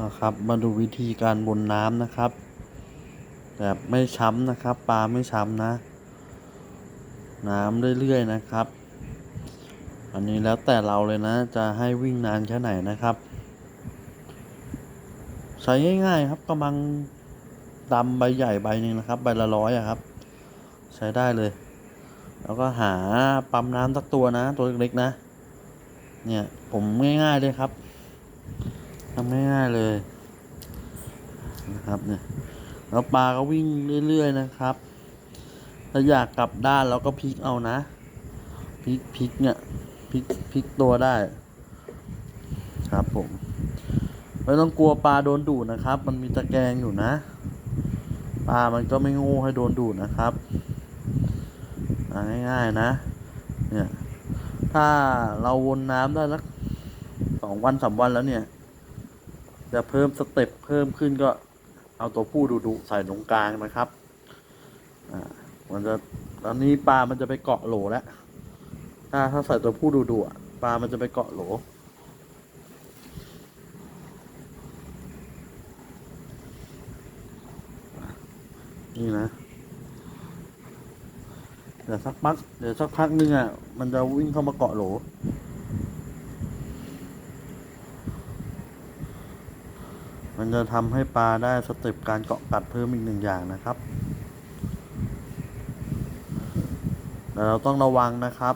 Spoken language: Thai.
นะครับ มาดูวิธีการบนน้ำนะครับ แบบไม่ช้ำนะครับ ปลาไม่ช้ำนะ น้ำเรื่อยๆนะครับ อันนี้แล้วแต่เราเลยนะ จะให้วิ่งนานแค่ไหนนะครับ ใช้ง่ายๆครับกำลังดำใบใหญ่ใบหนึ่งนะครับ ใบละร้อยครับ ใช้ได้เลย แล้วก็หาปั๊มน้ำสักตัวนะ ตัวเล็กๆนะ เนี่ยผมง่ายๆเลยครับ ทำง่ายๆเลยนะครับเนี่ยแล้วปลาก็วิ่งเรื่อย ๆ นะครับถ้าอยากกลับด้านเราก็พลิกเอานะพลิกพลิกเนี่ยพลิกพลิกตัวได้ ครับผมไม่ต้องกลัวปลาโดนดูดนะครับ มันมีตะแกรงอยู่นะ ปลามันก็ไม่โงูให้โดนดูดนะครับอ่าง่ายๆนะ เนี่ย ถ้าเราวนน้ำได้สักสองวันสามวันแล้วเนี่ย จะเพิ่มสเต็ปเพิ่มขึ้นก็เอาตัวผู้ดุดุใส่ตรงกลางนะครับ อ่า มันจะตอนนี้ปลา มันจะไปเกาะโหลแล้ว ถ้าถ้าใส่ตัวผู้ดุดุปลา มันจะไปเกาะโหล นี่นะ เดี๋ยวสักพัก เดี๋ยวสักพักนึงอะ มันจะวิ่งเข้ามาเกาะโหล มันจะทำให้ปลาได้สเต็ปการเกาะกัดเพิ่มอีกหนึ่งอย่างนะครับ แต่เราต้องระวังนะครับ